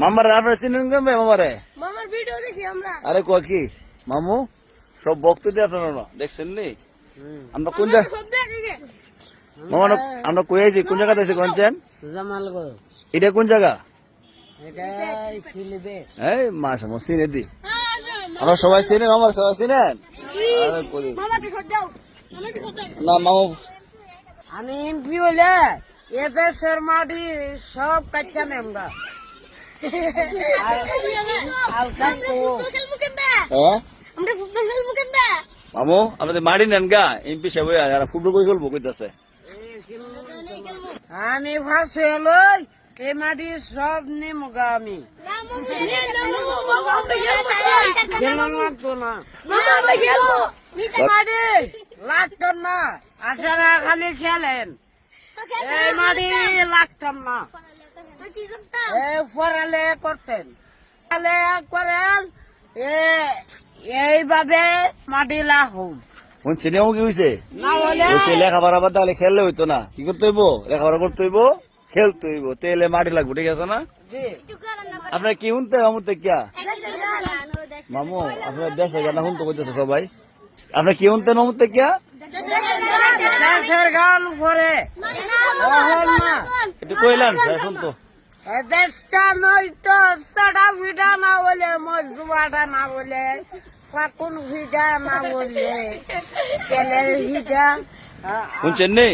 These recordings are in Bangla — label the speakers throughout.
Speaker 1: মামার আপনার চিনেন কেমন মামারে?
Speaker 2: মামার ভিডিও দেখি আমরা।
Speaker 1: আরে কয় কি? মামু সব ভক্ত দিয়ে আপনার দেখছেন নি? আমরা কোন জায়গা মামা আমরা কই আছি কোন জায়গাতে আছি কোনছেন
Speaker 3: জামাল
Speaker 1: এটা কোন জায়গা? এই মাস চিনে দি। আমরা সবাই চিনেন আমার সবাই চিনেন? না মামু
Speaker 3: আমি এমপি হলে এ দেশের মাটি সব কাচ্চা নেমগা
Speaker 1: হ্যাঁ মামু আমাদের মারি নেন গা এমপি সাহেব আর ফুটবল কই খেলব কইতাছে
Speaker 3: আমি ফাঁসে লই এই মাটি সব নেমগা আমি খেলা না
Speaker 2: মামা আমরা খেলব
Speaker 3: লাগতাম না আঠারা খালি খেলেন। এই মাটি লাগতাম না এ ফরালে করতেন। করেন এইভাবে মাটি লাহুম
Speaker 1: শুনছেন এমন কি হয়েছে
Speaker 3: না হলে
Speaker 1: বলছে লেখাপড়া বাদ তাহলে খেললে হইতো না। কি করতে হইব? লেখাপড়া করতে হইব খেলতে হইব। তেলে মাটি লাগবো ঠিক আছে না?
Speaker 3: জি।
Speaker 1: আপনার কি শুনতে মামুতে কিয়া মামু আপনার দেশে গানা শুনতে কইতেছে সবাই। আপনার কি শুনতেন মামুতে কিয়া?
Speaker 3: দেশের গান না
Speaker 1: একটু কইলেন শুনতো।
Speaker 3: এ দেশটা নয়তো সাড়া ভিডা না বলে মজুয়াটা না বলে ফাকুন ভিডা না বলে তেলের ভিডা
Speaker 1: শুনছেন নি?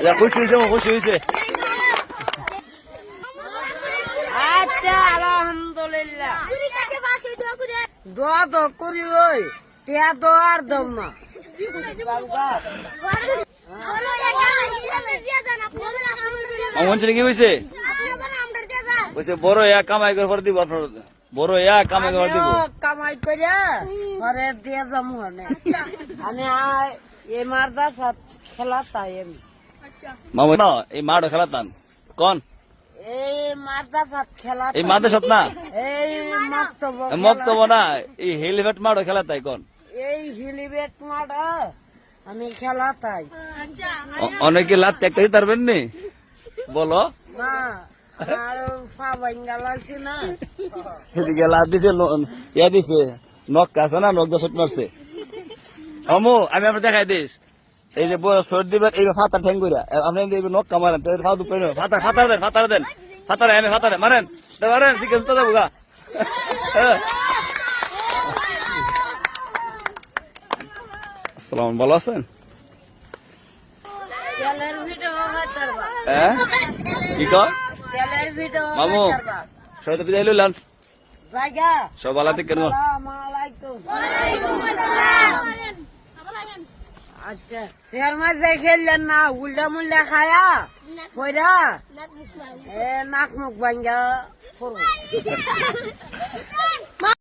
Speaker 1: এরা খুশি হয়েছে খুশি হয়েছে
Speaker 3: আচ্ছা আলহামদুলিল্লাহ। দোয়া তো করি ওই। টিয়া তো দম না।
Speaker 1: মামু শুনছেন কি হয়েছে বলছে বড় এক কামাই করে দিব আপনার বড় কামাই করে দিব।
Speaker 3: কামাই করে ঘরে দিয়ে যাম হনে আমি এই মারদা সাথ খেলা তাই আমি
Speaker 1: মামু না এই মাঠ খেলাতাম কন?
Speaker 3: এই মারদা সাথ খেলা
Speaker 1: এই সাথ না?
Speaker 3: এই মক্তব
Speaker 1: মক্তব না এই হেলিভেট মাঠ খেলা তাই কন?
Speaker 3: এই হিলিবেট মারা আমি খেলা তাই।
Speaker 1: অনেকে লাত পারবেন নি? বলো।
Speaker 3: না
Speaker 1: এদিকে লাত দিছে ইয়া দিছে নখ আছে না নখ দশ মারছে। আমু আমি আপনার দেখাই দিস। এই যে সর দিবেন এই ফাতা ঠেং কইরা আপনি নখ কামারেন ফাতা ফাতা দেন ফাতা দেন। ফাতা আমি ফাতা মারেন। মারেন ঠিক আছে তো যাব গা। আসসালাম ভালো আছেন? হ্যাঁ মামু বিদায় লইলাম সব ভালো ঠিক কেন?
Speaker 3: আচ্ছা ফের মাঝে খেললেন না উল্টা মুল্লা খায়া? ফয়রা এ নাক মুখ ভাঙ্গা করব।